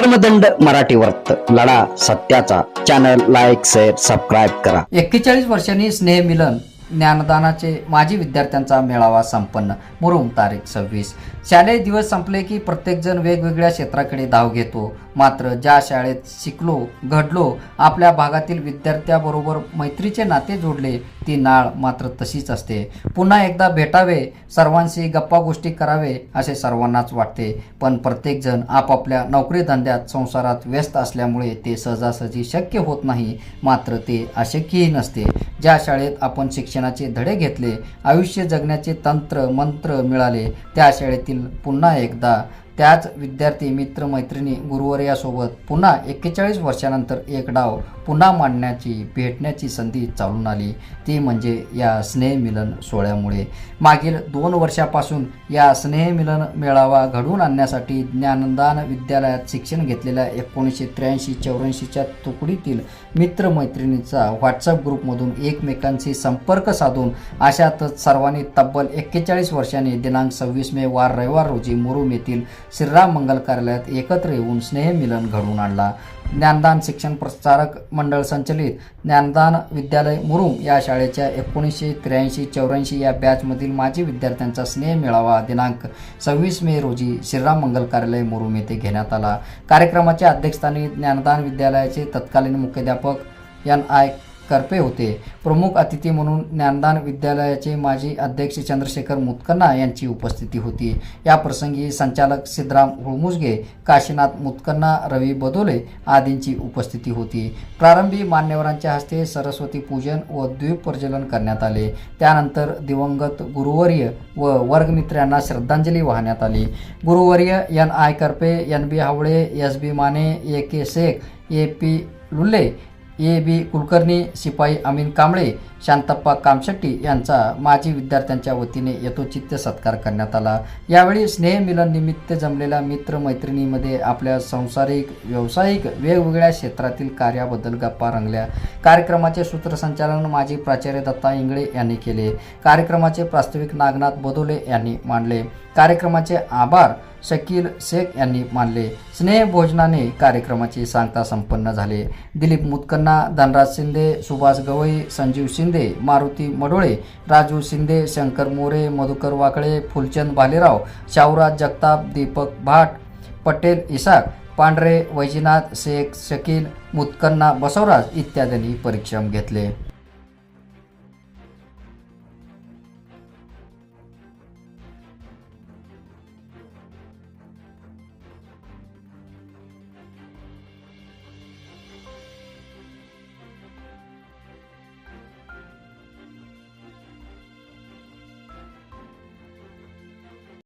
धर्मदंड मराठी वर्त लढा सत्याचा. चॅनल लाईक शेअर सबस्क्राईब करा. एक्केचाळीस वर्षांनी स्नेह मिलन ज्ञानदानाचे माजी विद्यार्थ्यांचा मेळावा संपन्न. मुरुम तारीख सव्वीस. शालेय दिवस संपले की प्रत्येकजण वेगवेगळ्या क्षेत्राकडे धाव घेतो. मात्र ज्या शाळेत शिकलो घडलो आपल्या भागातील विद्यार्थ्याबरोबर मैत्रीचे नाते जोडले ती नाळ मात्र तशीच असते. पुन्हा एकदा भेटावे सर्वांशी गप्पा गोष्टी करावे असे सर्वांनाच वाटते. पण प्रत्येकजण आपापल्या नोकरी धंद्यात संसारात व्यस्त असल्यामुळे ते सहजासहजी शक्य होत नाही. मात्र ते अशक्यही नसते. ज्या शाळेत आपण शिक्षणाचे धडे घेतले आयुष्य जगण्याचे तंत्र मंत्र मिळाले त्या शाळेतील पुन्हा एकदा त्याच विद्यार्थी मित्र मैत्रिणी गुरुवर्यासोबत पुन्हा एक्केचाळीस वर्षानंतर एक डाव पुन्हा मांडण्याची भेटण्याची संधी चालून आली. ती म्हणजे या स्नेहमिलन सोहळ्यामुळे. मागील दोन वर्षापासून या स्नेहमिलन मेळावा घडवून आणण्यासाठी ज्ञानदान विद्यालयात शिक्षण घेतलेल्या एकोणीसशे त्र्याऐंशी चौऱ्याऐंशीच्या तुकडीतील मित्रमैत्रिणीचा व्हॉट्सअप ग्रुपमधून एकमेकांशी संपर्क साधून अशातच सर्वांनी तब्बल एक्केचाळीस वर्षांनी दिनांक सव्वीस मे वार रविवार रोजी मुरुम येथील श्रीराम मंगल कार्यालयात एकत्र येऊन स्नेहमिलन घडवून आणला. ज्ञानदान शिक्षण प्रसारक मंडळ संचलित ज्ञानदान विद्यालय मुरुम या शाळेच्या एकोणीसशे त्र्याऐंशी चौऱ्याऐंशी या बॅचमधील माजी विद्यार्थ्यांचा स्नेह मेळावा दिनांक सव्वीस मे रोजी श्रीराम मंगल कार्यालय मुरुम येथे घेण्यात आला. कार्यक्रमाच्या अध्यक्षस्थानी ज्ञानदान विद्यालयाचे तत्कालीन मुख्याध्यापक एन आय तर्फे होते. प्रमुख अतिथी म्हणून ज्ञानदान विद्यालयाचे माजी अध्यक्ष चंद्रशेखर मुतकन्ना यांची उपस्थिती होती. या प्रसंगी संचालक सिद्धराम होळमुजगे काशीनाथ मुतकन्ना रवी बदोले आदींची उपस्थिती होती. प्रारंभी मान्यवरांच्या हस्ते सरस्वती पूजन व द्वीप प्रज्वलन करण्यात आले. त्यानंतर दिवंगत गुरुवर्य व वर्गमित्रांना श्रद्धांजली वाहण्यात आली. गुरुवर्य N I Karpe N B Havale S B Mane A K Shaikh A P Lulle A B Kulkarni शिपाई अमीन कांबळे शांतप्पा कामशेट्टी यांचा माजी विद्यार्थ्यांच्या वतीने यथोचित्त सत्कार करण्यात आला. यावेळी स्नेहमिलन निमित्त जमलेल्या मित्रमैत्रिणीमध्ये आपल्या संसारिक व्यावसायिक वेगवेगळ्या क्षेत्रातील कार्याबद्दल गप्पा रंगल्या. कार्यक्रमाचे सूत्रसंचालन माजी प्राचार्य दत्ता इंगळे यांनी केले. कार्यक्रमाचे प्रास्ताविक नागनाथ बदोले यांनी मांडले. कार्यक्रमाचे आभार शकील शेख यांनी मानले. स्नेहभोजनाने कार्यक्रमाची सांगता संपन्न झाले. दिलीप मुतकन्ना धनराज शिंदे सुभाष गवई संजीव शिंदे मारुती मडोळे राजू शिंदे शंकर मोरे मधुकर वाकळे फुलचंद भालेराव शाहूराज जगताप दीपक भाट पटेल इसाक पांढरे वैजीनाथ शेख शकील मुतकन्ना बसवराज इत्यादींनी परिश्रम घेतले.